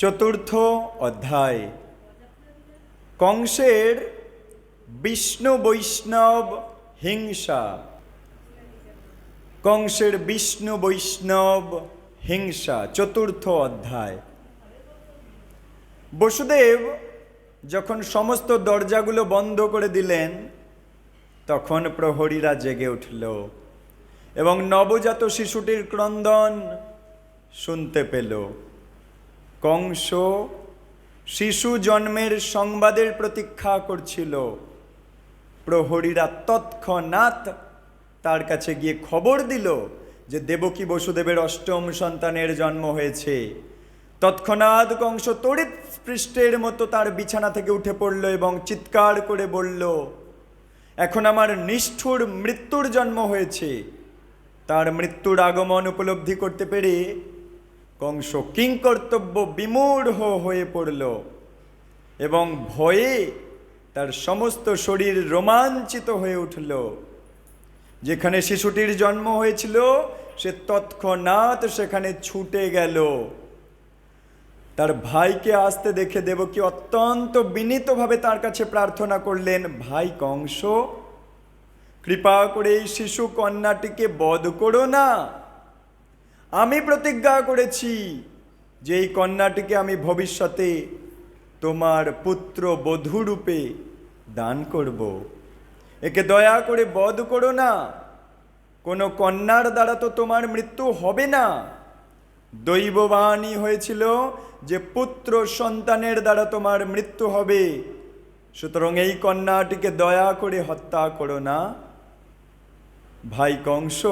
চতুর্থ অধ্যায়। কংসের বিষ্ণু বৈষ্ণব হিংসা। কংসের বিষ্ণু বৈষ্ণব হিংসা, চতুর্থ অধ্যায়। বসুদেব যখন সমস্ত দরজাগুলো বন্ধ করে দিলেন, তখন প্রহরীরা জেগে উঠল এবং নবজাত শিশুটির ক্রন্দন শুনতে পেল। কংস, শিশু জন্মের সংবাদের প্রতীক্ষা করছিল। প্রহরীরা তৎক্ষণাৎ তার কাছে গিয়ে খবর দিল যে দেবকী বসুদেবের অষ্টম সন্তানের জন্ম হয়েছে। তৎক্ষণাৎ কংস তড়িৎ পৃষ্ঠের মতো তার বিছানা থেকে উঠে পড়ল এবং চিৎকার করে বলল, এখন আমার নিষ্ঠুর মৃত্যুর জন্ম হয়েছে। তার মৃত্যুর আগমন উপলব্ধি করতে পেরে কংস কিংকর্তব্য বিমূঢ় হয়ে পড়ল এবং ভয়ে তার সমস্ত শরীর রোমাঞ্চিত হয়ে উঠল। যেখানে শিশুটির জন্ম হয়েছিল, সে তৎক্ষণাৎ সেখানে ছুটে গেল। তার ভাইকে আসতে দেখে দেবকী অত্যন্ত বিনীতভাবে তার কাছে প্রার্থনা করলেন, ভাই কংস, কৃপা করে এই শিশু কন্যাটিকে বধ করো না। আমি প্রতিজ্ঞা করেছি যে এই কন্যাটিকে আমি ভবিষ্যতে তোমার পুত্র বধূরূপে দান করব। একে দয়া করে বধ করো না। কোনো কন্যার দ্বারা তো তোমার মৃত্যু হবে না। দৈববাণী হয়েছিল যে পুত্র সন্তানের দ্বারা তোমার মৃত্যু হবে। সুতরাং এই কন্যাটিকে দয়া করে হত্যা করো না। ভাই কংস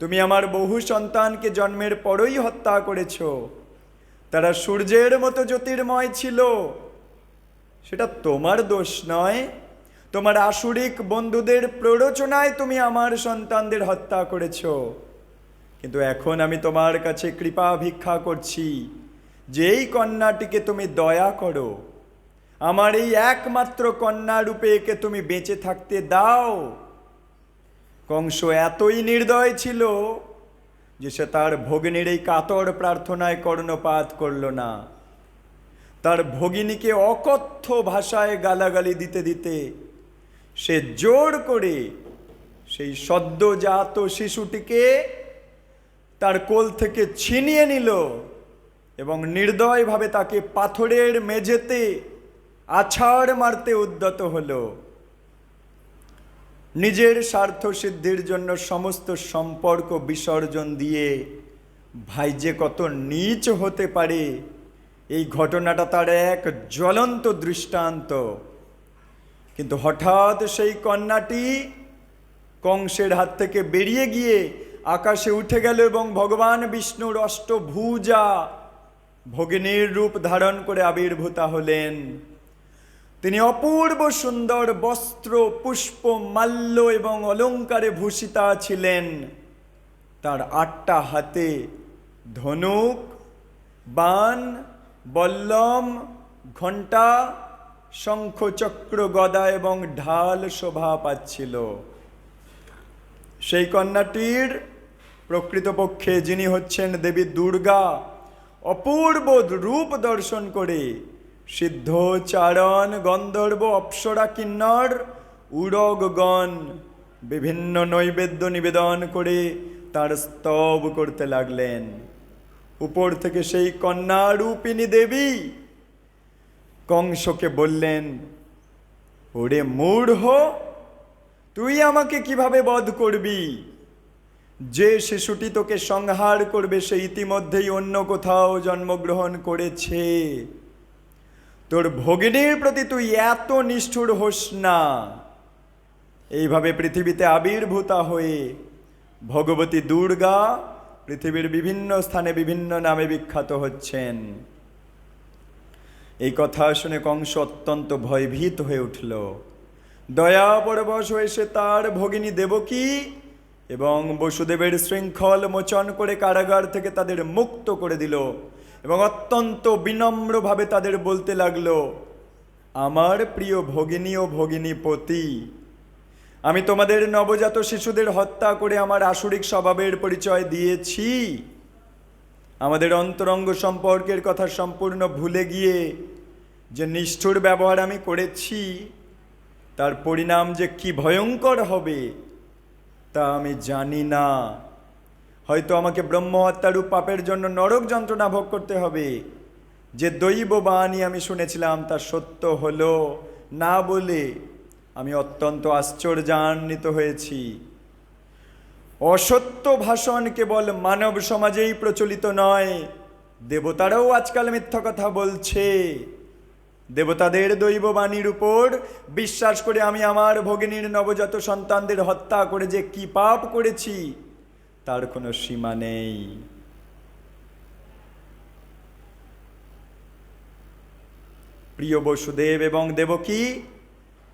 তুমি আমার বহু সন্তানকে জন্মের পরই হত্যা করেছ। তারা সূর্যের মতো জ্যোতির্ময় ছিল। সেটা তোমার দোষ নয়। তোমার আসুরিক বন্ধুদের প্ররোচনায় তুমি আমার সন্তানদের হত্যা করেছ। কিন্তু এখন আমি তোমার কাছে কৃপা ভিক্ষা করছি। যেই কন্যাটিকে তুমি দয়া করো, আমার এই একমাত্র কন্যা রূপে একে তুমি বেঁচে থাকতে দাও। কংস এতই নির্দয় ছিল যে সে তার ভগিনীর এই কাতর প্রার্থনায় কর্ণপাত করল না। তার ভগিনীকে অকথ্য ভাষায় গালাগালি দিতে দিতে সে জোর করে সেই সদ্যজাত শিশুটিকে তার কোল থেকে ছিনিয়ে নিল এবং নির্দয়ভাবে তাকে পাথরের মেঝেতে আছাড় মারতে উদ্যত হলো। নিজের স্বার্থ সিদ্ধির জন্য সমস্ত সম্পর্ক বিসর্জন দিয়ে, ভাই, যে কত নীচ হতে পারে, এই ঘটনাটা তার এক জ্বলন্ত দৃষ্টান্ত। কিন্তু হঠাৎ সেই কন্যাটি কংসের হাত থেকে বেরিয়ে গিয়ে আকাশে উঠে গেল এবং ভগবান বিষ্ণুর অষ্টভুজা ভগিনীর রূপ ধারণ করে আবির্ভূতা হলেন। তিনি অপূর্ব সুন্দর বস্ত্র, পুষ্প, মাল্য এবং অলঙ্কারে ভূষিতা ছিলেন। তার আটটা হাতে ধনুক, বান, বল্লম, ঘণ্টা শঙ্খ চক্র গদা এবং ঢাল শোভা পাচ্ছিল। সেই কন্যাটির প্রকৃতপক্ষে যিনি হচ্ছেন দেবী দুর্গা, অপূর্ব রূপ দর্শন করে সিদ্ধ চারণ গন্ধর্ব, অপ্সরা, কিন্নর উড়গগণ বিভিন্ন নৈবেদ্য নিবেদন করে তার স্তব করতে লাগলেন। উপর থেকে সেই কন্যা রূপিণী দেবী কংসকে বললেন, ওরে মূঢ়, তুই আমাকে কীভাবে বধ করবি? যে শিশুটি তোকে সংহার করবে, সে ইতিমধ্যেই অন্য কোথাও জন্মগ্রহণ করেছে। তোর ভগিনীর প্রতি তুই এত নিষ্ঠুর হোস না। এইভাবে পৃথিবীতে আবির্ভূতা হয়ে ভগবতী দুর্গা পৃথিবীর বিভিন্ন স্থানে বিভিন্ন নামে বিখ্যাত হচ্ছেন। এই কথা শুনে কংস অত্যন্ত ভয়ভীত হয়ে উঠল। দয়া পরবশ হয়ে সে তার ভগিনী দেবকী এবং বসুদেবের শৃঙ্খল মোচন করে কারাগার থেকে তাদের মুক্ত করে দিল। এবং অত্যন্ত বিনম্রভাবে তাদের বলতে লাগল, আমার প্রিয় ভগিনী ও ভগিনীপতি, আমি তোমাদের নবজাত শিশুদের হত্যা করে আমার আসরিক স্বভাবের পরিচয় দিয়েছি। আমাদের অন্তরঙ্গ সম্পর্কের কথা সম্পূর্ণ ভুলে গিয়ে যে নিষ্ঠুর ব্যবহার আমি করেছি, তার পরিণাম যে কি ভয়ঙ্কর হবে তা আমি জানি না। হয়তো আমাকে ব্রহ্মহত্যারূপ পাপের জন্য নরক যন্ত্রণা ভোগ করতে হবে। যে দৈব বাণী আমি শুনেছিলাম, তা সত্য হলো না বলে আমি অত্যন্ত আশ্চর্যান্বিত হয়েছি। অসত্য ভাষণ কেবল মানব সমাজেই প্রচলিত নয়, দেবতারাও আজকাল মিথ্যা কথা বলছে। দেবতাদের দৈব বাণীর উপর বিশ্বাস করে আমি আমার ভগিনীর নবজাত সন্তানদের হত্যা করে যে কি পাপ করেছি তার কোনো সীমা নেই। প্রিয় বসুদেব এবং দেবকী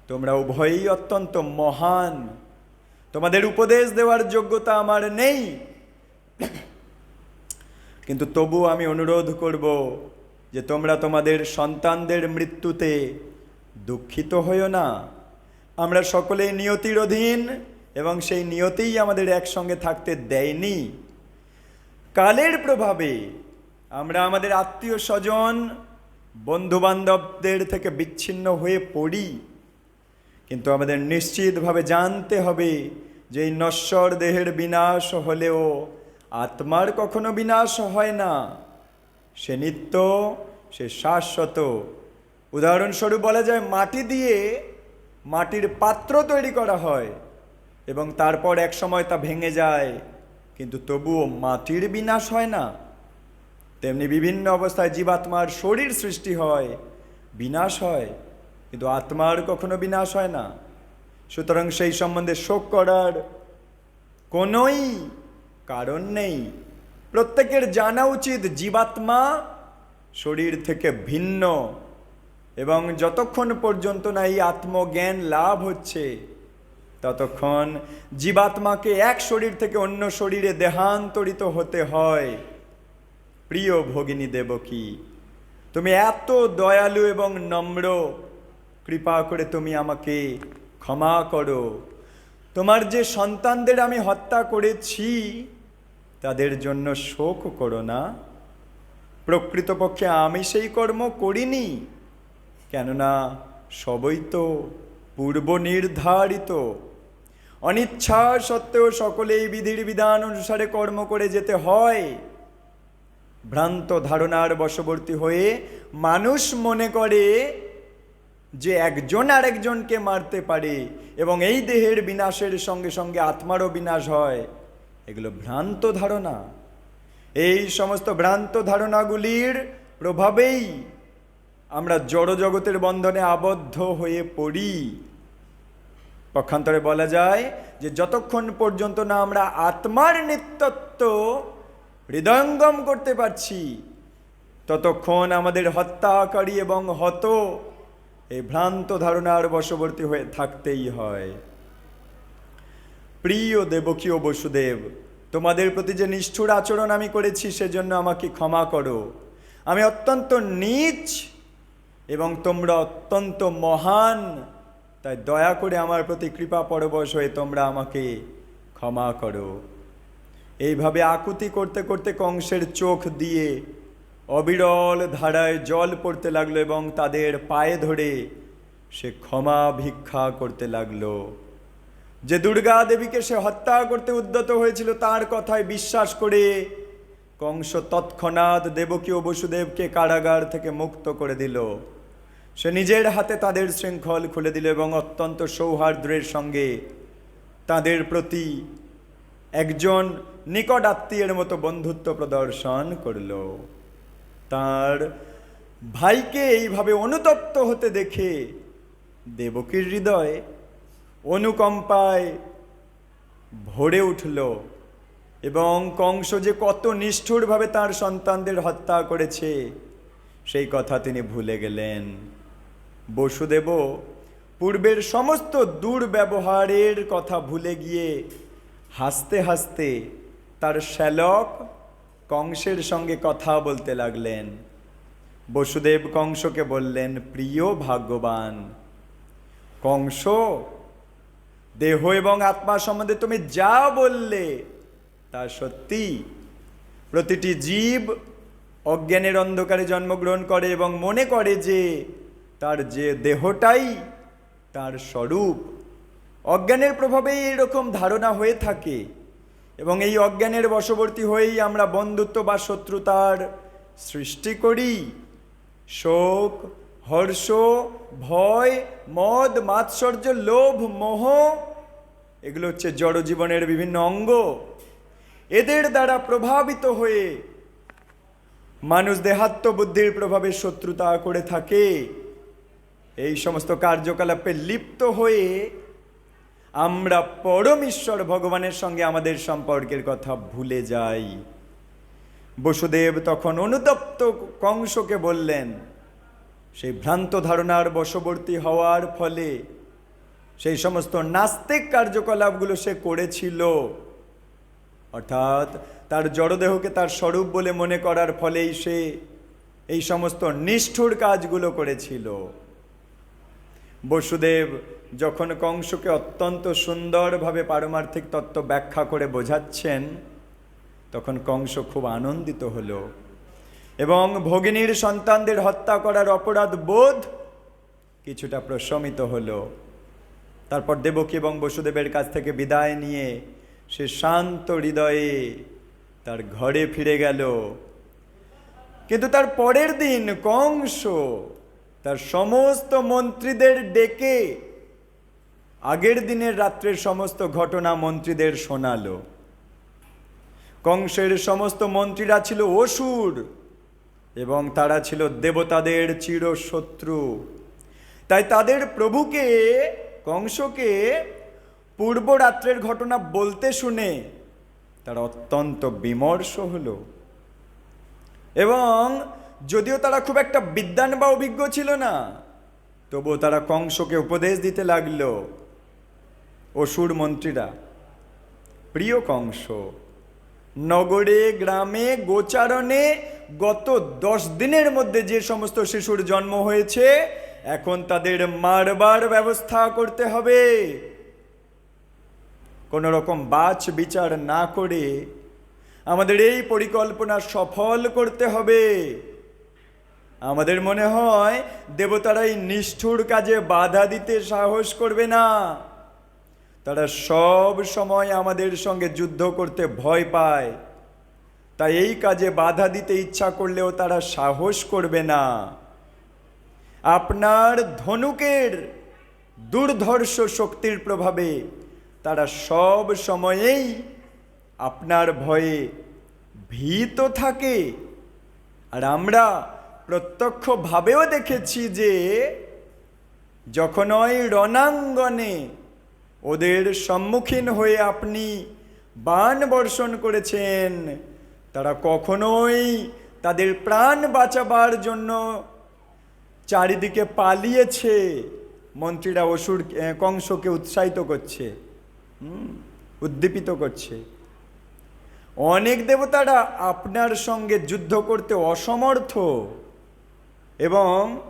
তোমরা উভয়ই অত্যন্ত মহান। তোমাদের উপদেশ দেওয়ার যোগ্যতা আমার নেই। কিন্তু তবু আমি অনুরোধ করব যে তোমরা তোমাদের সন্তানদের মৃত্যুতে দুঃখিত হইও না। আমরা সকলেই নিয়তির অধীন। এবং সেই নিয়তিই আমাদের একসঙ্গে থাকতে দেয়নি। কালের প্রভাবে আমরা আমাদের আত্মীয় স্বজন, বন্ধুবান্ধবদের থেকে বিচ্ছিন্ন হয়ে পড়ি। কিন্তু আমাদের নিশ্চিতভাবে জানতে হবে যে এই নশ্বর দেহের বিনাশ হলেও আত্মার কখনো বিনাশ হয় না। সে নিত্য, সে শাশ্বত। উদাহরণস্বরূপ বলা যায়, মাটি দিয়ে মাটির পাত্র তৈরি করা হয়। এবং তারপর এক সময় তা ভেঙে যায়। কিন্তু তবুও মাটির বিনাশ হয় না। তেমনি বিভিন্ন অবস্থায় জীবাত্মার শরীর সৃষ্টি হয়। বিনাশ হয়, কিন্তু আত্মার কখনো বিনাশ হয় না। সুতরাং সেই সম্বন্ধে শোক করার কোনোই কারণ নেই। প্রত্যেকের জানা উচিত জীবাত্মা শরীর থেকে ভিন্ন এবং যতক্ষণ পর্যন্ত না এই আত্মজ্ঞান লাভ হচ্ছে ততক্ষণ জীবাত্মাকে এক শরীর থেকে অন্য শরীরে দেহান্তরিত হতে হয়। প্রিয় ভগিনী দেবকী, তুমি এত দয়ালু এবং নম্র। কৃপা করে তুমি আমাকে ক্ষমা করো। তোমার যে সন্তানদের আমি হত্যা করেছি, তাদের জন্য শোক করো না। প্রকৃতপক্ষে আমি সেই কর্ম করিনি, কেননা সবই তো পূর্ব নির্ধারিত অনিচ্ছা সত্ত্বেও সকলেই বিধির বিধান অনুসারে কর্ম করে যেতে হয়। ভ্রান্ত ধারণার বশবর্তী হয়ে মানুষ মনে করে যে একজন আরেকজনকে মারতে পারে এবং এই দেহের বিনাশের সঙ্গে সঙ্গে আত্মারও বিনাশ হয়। এগুলো ভ্রান্ত ধারণা। এই সমস্ত ভ্রান্ত ধারণাগুলির প্রভাবেই আমরা জড়জগতের বন্ধনে আবদ্ধ হয়ে পড়ি। পক্ষান্তরে বলা যায় যে যতক্ষণ পর্যন্ত না আমরা আত্মার নিত্যত্ব হৃদয়ঙ্গম করতে পারছি, ততক্ষণ আমাদের হত্যাকারী এবং হত এই ভ্রান্ত ধারণার বশবর্তী হয়ে থাকতেই হয়। প্রিয় দেবকী ও বসুদেব, তোমাদের প্রতি যে নিষ্ঠুর আচরণ আমি করেছি সেজন্য আমাকে ক্ষমা করো। আমি অত্যন্ত নীচ এবং তোমরা অত্যন্ত মহান তাই দয়া করে আমার প্রতি কৃপা পরবশ হয়ে তোমরা আমাকে ক্ষমা করো। এইভাবে আকুতি করতে করতে কংসের চোখ দিয়ে অবিরল ধারায় জল পড়তে লাগল এবং তাদের পায়ে ধরে সে ক্ষমা ভিক্ষা করতে লাগল। যে দুর্গা দেবীকে সে হত্যা করতে উদ্যত হয়েছিল তার কথায় বিশ্বাস করে কংস তৎক্ষণাৎ দেবকীয় বসুদেবকে কারাগার থেকে মুক্ত করে দিল। সে নিজের হাতে তাদের শৃঙ্খল খুলে দিল এবং অত্যন্ত সৌহার্দ্রের সঙ্গে তাদের প্রতি একজন নিকট আত্মীয়ের মতো বন্ধুত্ব প্রদর্শন করল। তার ভাইকে এইভাবে অনুতপ্ত হতে দেখে দেবকীর হৃদয় অনুকম্পায় ভরে উঠল এবং কংস যে কত নিষ্ঠুরভাবে তার সন্তানদের হত্যা করেছে, সেই কথা তিনি ভুলে গেলেন। বসুদেব, পূর্বের সমস্ত দুর্ব্যবহারের কথা ভুলে গিয়ে হাসতে হাসতে তার শ্যালক কংসের সঙ্গে কথা বলতে লাগলেন। বসুদেব কংসকে বললেন, প্রিয় ভাগ্যবান, কংস, দেহ এবং আত্মা সম্বন্ধে তুমি যা বললে তা সত্যি। প্রতিটি জীব অজ্ঞানের অন্ধকারে জন্মগ্রহণ করে এবং মনে করে যে তার যে দেহটাই তার স্বরূপ। অজ্ঞানের প্রভাবেই এরকম ধারণা হয়ে থাকে এবং এই অজ্ঞানের বশবর্তী হয়েই আমরা বন্ধুত্ব বা শত্রুতার সৃষ্টি করি। শোক, হর্ষ, ভয়, মদ, মাৎসর্য, লোভ, মোহ, এগুলো হচ্ছে জড়জীবনের বিভিন্ন অঙ্গ। এদের দ্বারা প্রভাবিত হয়ে মানুষ দেহাত্ম বুদ্ধির প্রভাবে শত্রুতা করে থাকে। এই সমস্ত কার্যকলাপে লিপ্ত হয়ে আমরা পরমেশ্বর ভগবানের সঙ্গে আমাদের সম্পর্কের কথা ভুলে যাই। বসুদেব তখন অনুতপ্ত কংসকে বললেন সেই ভ্রান্ত ধারণার বশবর্তী হওয়ার ফলে সেই সমস্ত নাস্তিক কার্যকলাপগুলো সে করেছিল। অর্থাৎ তার জড়দেহকে তার স্বরূপ বলে মনে করার ফলেই সে এই সমস্ত নিষ্ঠুর কাজগুলো করেছিল। বসুদেব যখন কংসকে অত্যন্ত সুন্দরভাবে পারমার্থিক তত্ত্ব ব্যাখ্যা করে বোঝাচ্ছেন, তখন কংস খুব আনন্দিত হলো এবং ভগিনীর সন্তানদের হত্যা করার অপরাধ বোধ কিছুটা প্রশমিত হলো। তারপর দেবকী এবং বসুদেবের কাছ থেকে বিদায় নিয়ে সে শান্ত হৃদয়ে তার ঘরে ফিরে গেল। কিন্তু তার পরের দিন কংস তার সমস্ত মন্ত্রীদের ডেকে আগের দিনের রাত্রের সমস্ত ঘটনা মন্ত্রীদের শোনালো। কংসের সমস্ত মন্ত্রীরা ছিল অসুর এবং তারা ছিল দেবতাদের চিরশত্রু। তাই তাদের প্রভুকে, কংসকে পূর্ব রাত্রের ঘটনা বলতে শুনে তারা অত্যন্ত বিমর্ষ হলো। এবং যদিও তারা খুব একটা বিদ্যান বা অভিজ্ঞ ছিল না, তবুও তারা কংসকে উপদেশ দিতে লাগল। অসুর মন্ত্রীরা প্রিয় কংস, নগরে, গ্রামে, গোচারণে গত দশ দিনের মধ্যে যে সমস্ত শিশুর জন্ম হয়েছে, এখন তাদের মারবার ব্যবস্থা করতে হবে। কোনো রকম বাছ বিচার না করে আমাদের এই পরিকল্পনা সফল করতে হবে। আমাদের মনে হয় দেবতারা এই নিষ্ঠুর কাজে বাধা দিতে সাহস করবে না। তারা সব সময় আমাদের সঙ্গে যুদ্ধ করতে ভয় পায়। তাই এই কাজে বাধা দিতে ইচ্ছা করলেও তারা সাহস করবে না। আপনার ধনুকের দুর্ধর্ষ শক্তির প্রভাবে তারা সব সময়েই আপনার ভয়ে ভীত থাকে। আর আমরা প্রত্যক্ষভাবেও দেখেছি যে যখন ওই রণাঙ্গনে ওদের সম্মুখীন হয়ে আপনি বাণ বর্ষণ করেছেন, তারা কখনোই তাদের প্রাণ বাঁচাবার জন্য চারিদিকে পালিয়েছে। মন্ত্রীরা অসুর কংসকে উৎসাহিত করছে উদ্দীপিত করছে। অনেক দেবতারা আপনার সঙ্গে যুদ্ধ করতে অসমর্থ। এবং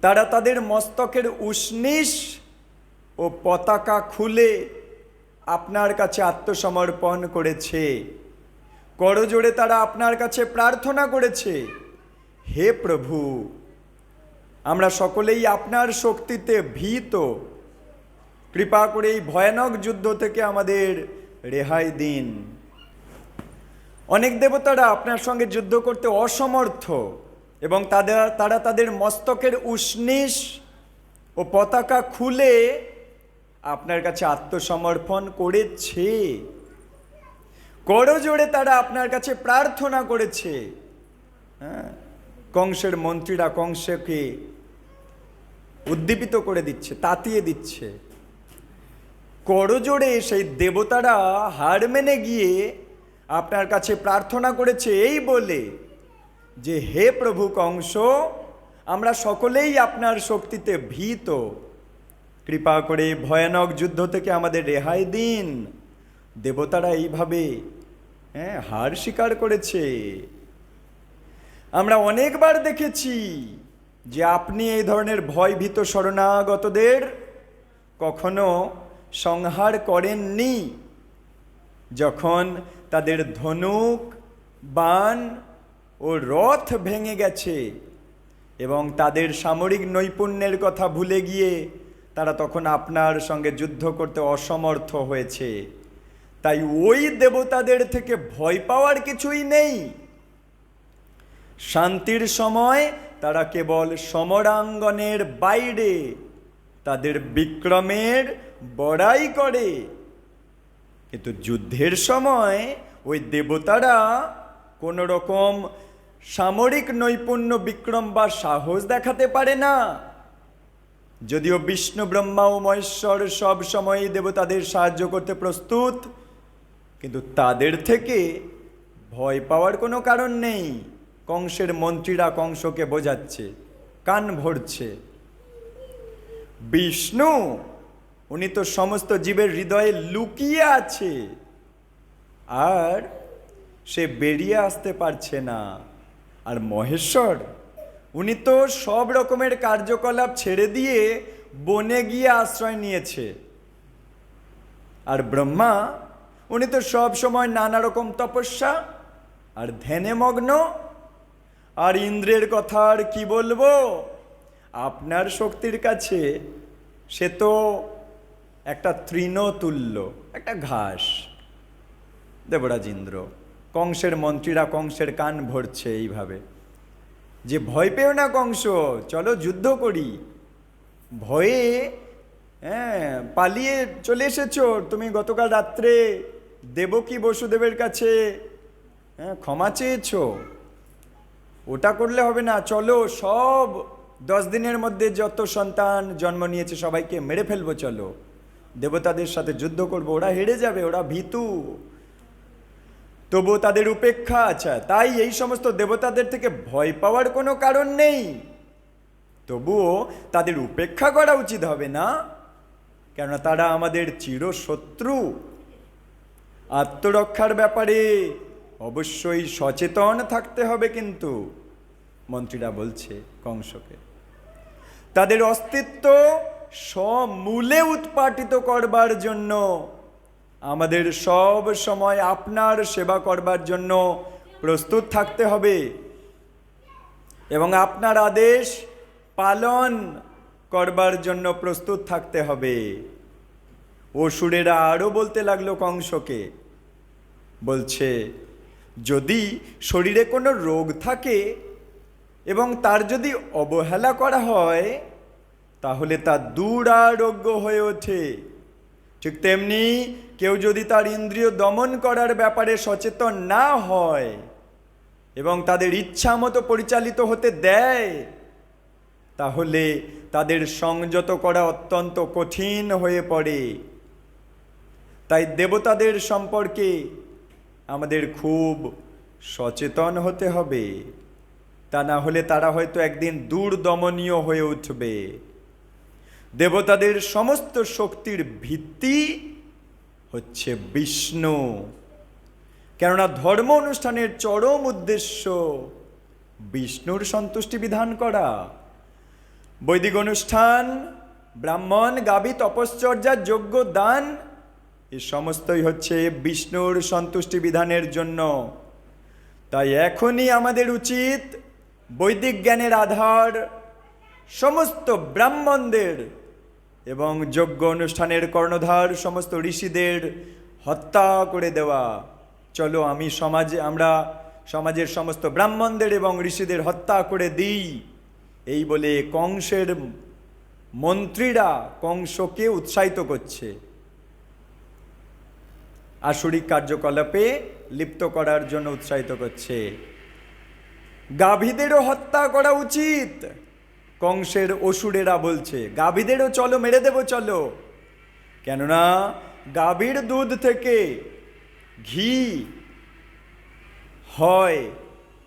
তারা তাদের মস্তকের উষ্ণিস ও পতাকা খুলে আপনার কাছে আত্মসমর্পণ করেছে। করজোড়ে তারা আপনার কাছে প্রার্থনা করেছে, হে প্রভু, আমরা সকলেই আপনার শক্তিতে ভীত। কৃপা করে এই ভয়ানক যুদ্ধ থেকে আমাদের রেহাই দিন। অনেক দেবতারা আপনার সঙ্গে যুদ্ধ করতে অসমর্থ। এবং তাদের, তারা তাদের মস্তকের উষ্ণিস ও পতাকা খুলে আপনার কাছে আত্মসমর্পণ করেছে। করজোড়ে তারা আপনার কাছে প্রার্থনা করেছে। হ্যাঁ? কংসের মন্ত্রীরা কংসকে উদ্দীপিত করে দিচ্ছে, তাতিয়ে দিচ্ছে। করজোড়ে সেই দেবতারা হার মেনে গিয়ে আপনার কাছে প্রার্থনা করেছে, এই বলে যে হে প্রভু কংস, আমরা সকলেই আপনার শক্তিতে ভীত। কৃপা করে ভয়ানক যুদ্ধ থেকে আমাদের রেহাই দিন। দেবতারা এইভাবে হ্যাঁ হার স্বীকার করেছে। আমরা অনেকবার দেখেছি যে আপনি এই ধরনের ভয়ভীত শরণাগতদের কখনো সংহার করেননি। যখন তাদের ধনুক বান ও রথ ভেঙে গেছে এবং তাদের সামরিক নৈপুণ্যের কথা ভুলে গিয়ে তারা তখন আপনার সঙ্গে যুদ্ধ করতে অসমর্থ হয়েছে। তাই ওই দেবতাদের থেকে ভয় পাওয়ার কিছুই নেই। শান্তির সময় তারা কেবল সমরাঙ্গনের বাইরে তাদের বিক্রমের বড়াই করে। কিন্তু যুদ্ধের সময় ওই দেবতারা কোনো রকম সামরিক নৈপুণ্য বিক্রম বা সাহস দেখাতে পারে না। যদিও বিষ্ণু, ব্রহ্মা ও মহেশ্বর সব সময়ই দেবতাদের সাহায্য করতে প্রস্তুত, কিন্তু তাদের থেকে ভয় পাওয়ার কোনো কারণ নেই। কংসের মন্ত্রীরা কংসকে বোঝাচ্ছে, কান ভরছে। বিষ্ণু, উনি তো সমস্ত জীবের হৃদয়ে লুকিয়ে আছে, আর সে বেরিয়ে আসতে পারছে না। আর মহেশ্বর, উনি তো সব রকমের কার্যকলাপ ছেড়ে দিয়ে বনে গিয়ে আশ্রয় নিয়েছে। আর ব্রহ্মা, উনি তো সব সময় নানা রকম তপস্যা, আর ধ্যানে মগ্ন। আর ইন্দ্রের কথা আর কি বলব? আপনার শক্তির কাছে সে তো একটা তৃণতুল্য, একটা ঘাস। দেবরাজ ইন্দ্র কংসের মন্ত্রীরা কংসের কান ভরছে এইভাবে। যে ভয় পেও না কংস, চলো যুদ্ধ করি। ভয়ে হ্যাঁ পালিয়ে চলে এসেছ। তুমি গতকাল রাত্রে দেবকী বসুদেবের কাছে হ্যাঁ ক্ষমা চেয়েছো? ওটা করলে হবে না। চলো সব দশ দিনের মধ্যে যত সন্তান জন্ম নিয়েছে সবাইকে মেরে ফেলব, চলো। দেবতাদের সাথে যুদ্ধ করব, ওরা হেরে যাবে, ওরা ভীতু। তবুও তাদের উপেক্ষা আছে। তাই এই সমস্ত দেবতাদের থেকে ভয় পাওয়ার কোনো কারণ নেই। তবুও তাদের উপেক্ষা করা উচিত হবে না। কেননা তারা আমাদের চিরশত্রু। আত্মরক্ষার ব্যাপারে অবশ্যই সচেতন থাকতে হবে কিন্তু, মন্ত্রীরা বলছে কংসকে। তাদের অস্তিত্ব সমূলে উৎপাটিত করবার জন্য আমাদের সব সময় আপনার সেবা করবার জন্য প্রস্তুত থাকতে হবে। এবং আপনার আদেশ পালন করবার জন্য প্রস্তুত থাকতে হবে। অসুরেরা আরও বলতে লাগল কংসকে, বলছে, যদি শরীরে কোনো রোগ থাকে এবং তার যদি অবহেলা করা হয়, তাহলে তা দুরারোগ্য হয়ে ওঠে। ঠিক তেমনি কেউ যদি তার ইন্দ্রিয় দমন করার ব্যাপারে সচেতন না হয় এবং তাদের ইচ্ছা মতো পরিচালিত হতে দেয়, তাহলে তাদের সংযত করা অত্যন্ত কঠিন হয়ে পড়ে। তাই দেবতাদের সম্পর্কে আমাদের খুব সচেতন হতে হবে। তা না হলে তারা হয়তো একদিন দূরদমনীয় হয়ে উঠবে। দেবতাদের সমস্ত শক্তির ভিত্তি হচ্ছে বিষ্ণু। কেননা ধর্ম অনুষ্ঠানের চরম উদ্দেশ্য বিষ্ণুর সন্তুষ্টি বিধান করা। বৈদিক অনুষ্ঠান, ব্রাহ্মণ, গাভী, তপশ্চর্যা যোগ্য দান, এ সমস্তই হচ্ছে বিষ্ণুর সন্তুষ্টি বিধানের জন্য। তাই এখনই আমাদের উচিত বৈদিক জ্ঞানের আধার সমস্ত ব্রাহ্মণদের এবং যজ্ঞ অনুষ্ঠানের কর্ণধার সমস্ত ঋষিদের হত্যা করে দেওয়া। চলো আমি সমাজে, আমরা সমাজের সমস্ত ব্রাহ্মণদের এবং ঋষিদের হত্যা করে দিই। এই বলে কংসের মন্ত্রীরা কংসকে উৎসাহিত করছে। আসরিক কার্যকলাপে লিপ্ত করার জন্য উৎসাহিত করছে। গাভীদেরও হত্যা করা উচিত। কংসের অসুরেরা বলছে, গাভীদেরও চলো, মেরে দেবো, চলো। কেননা গাভীর দুধ থেকে ঘি হয়,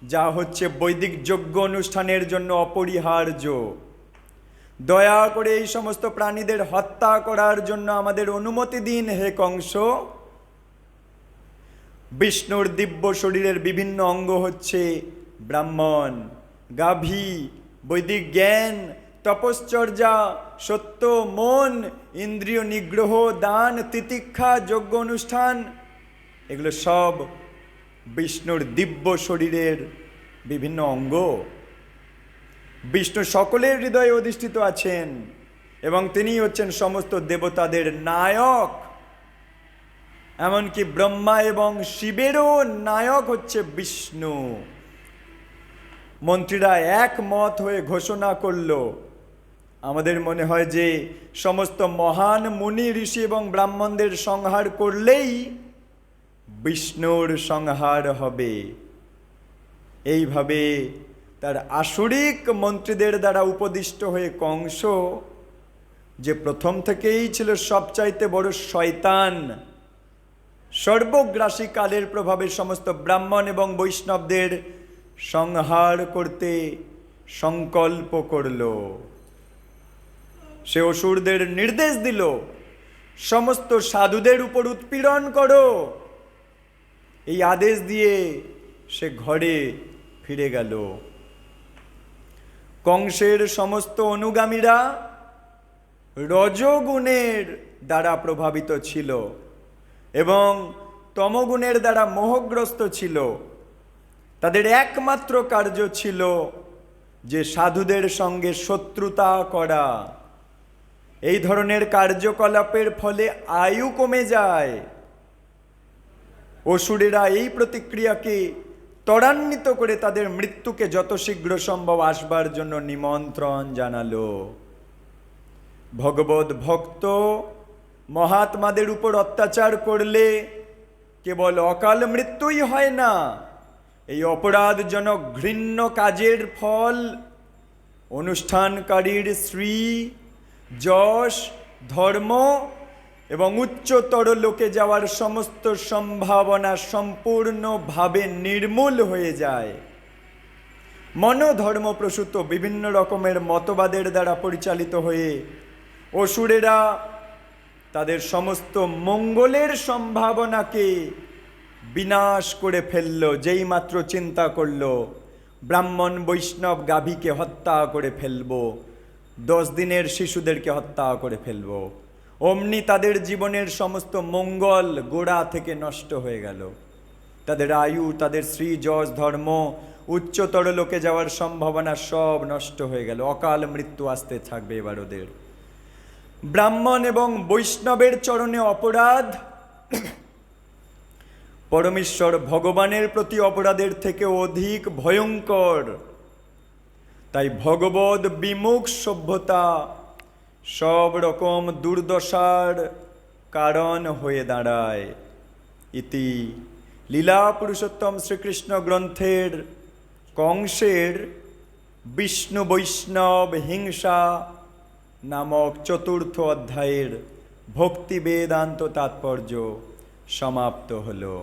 যা হচ্ছে বৈদিক যজ্ঞ অনুষ্ঠানের জন্য অপরিহার্য। দয়া করে এই সমস্ত প্রাণীদের হত্যা করার জন্য আমাদের অনুমতি দিন, হে কংস। বিষ্ণুর দিব্য শরীরের বিভিন্ন অঙ্গ হচ্ছে ব্রাহ্মণ, গাভী বৈদিক জ্ঞান, তপশ্চর্যা, সত্য, মন, ইন্দ্রিয় নিগ্রহ, দান, তিতিক্ষা, যজ্ঞ অনুষ্ঠান, এগুলো সব বিষ্ণুর দিব্য শরীরের বিভিন্ন অঙ্গ। বিষ্ণু সকলের হৃদয়ে অধিষ্ঠিত আছেন এবং তিনি হচ্ছেন সমস্ত দেবতাদের নায়ক। এমনকি ব্রহ্মা এবং শিবেরও নায়ক হচ্ছে বিষ্ণু। মন্ত্রীরা একমত হয়ে ঘোষণা করল। আমাদের মনে হয় যে সমস্ত মহান মুনি, ঋষি এবং ব্রাহ্মণদের সংহার করলেই বিষ্ণুর সংহার হবে। এইভাবে তার আসরিক মন্ত্রীদের দ্বারা উপদিষ্ট হয়ে কংস, যে প্রথম থেকেই ছিল সবচাইতে বড় শয়তান, সর্বগ্রাসী কালের প্রভাবে সমস্ত ব্রাহ্মণ এবং বৈষ্ণবদের সংহার করতে সংকল্প করল। সে অসুরদের নির্দেশ দিল, সমস্ত সাধুদের উপর উৎপীড়ন করো। এই আদেশ দিয়ে সে ঘরে ফিরে গেল। কংসের সমস্ত অনুগামীরা রজগুণের দ্বারা প্রভাবিত ছিল এবং তমগুণের দ্বারা মোহগ্রস্ত ছিল। তাদের একমাত্র কার্য ছিল যে সাধুদের সঙ্গে শত্রুতা করা। এই ধরনের কার্যকলাপের ফলে আয়ু কমে যায়। অসুরেরা এই প্রতিক্রিয়াকে ত্বরান্বিত করে তাদের মৃত্যুকে যত শীঘ্র সম্ভব আসবার জন্য নিমন্ত্রণ জানালো। ভগবত ভক্ত মহাত্মাদের উপর অত্যাচার করলে কেবল অকাল মৃত্যুই হয় না এই অপরাধজনক ঘৃণ্য কাজের ফল অনুষ্ঠানকারীর শ্রী যশ, ধর্ম এবং উচ্চতর লোকে যাওয়ার সমস্ত সম্ভাবনা সম্পূর্ণভাবে নির্মূল হয়ে যায়। মনোধর্মপ্রসূত বিভিন্ন রকমের মতবাদের দ্বারা পরিচালিত হয়ে অসুরেরা তাদের সমস্ত মঙ্গলের সম্ভাবনাকে বিনাশ করে ফেলল, যেই মাত্র চিন্তা করল, ব্রাহ্মণ বৈষ্ণব গাভীকে হত্যা করে ফেলব, দশ দিনের শিশুদেরকে হত্যা করে ফেলব। অমনি তাদের জীবনের সমস্ত মঙ্গল গোড়া থেকে নষ্ট হয়ে গেল। তাদের আয়ু, তাদের শ্রী যশ, ধর্ম, উচ্চতর লোকে যাওয়ার সম্ভাবনা সব নষ্ট হয়ে গেল। অকাল মৃত্যু আসতে থাকবে এবার ওদের। ব্রাহ্মণ এবং বৈষ্ণবের চরণে অপরাধ পরমেশ্বর ভগবানের প্রতি অপরাধের থেকে অধিক ভয়ঙ্কর। তাই ভগবত বিমুখ সভ্যতা সব রকম দুর্দশার কারণ হয়ে দাঁড়ায়। ইতি লীলা পুরুষোত্তম শ্রীকৃষ্ণ গ্রন্থের কংসের বিষ্ণু বৈষ্ণব হিংসা নামক চতুর্থ অধ্যায়ের ভক্তি বেদান্ত তাৎপর্য সমাপ্ত হলো।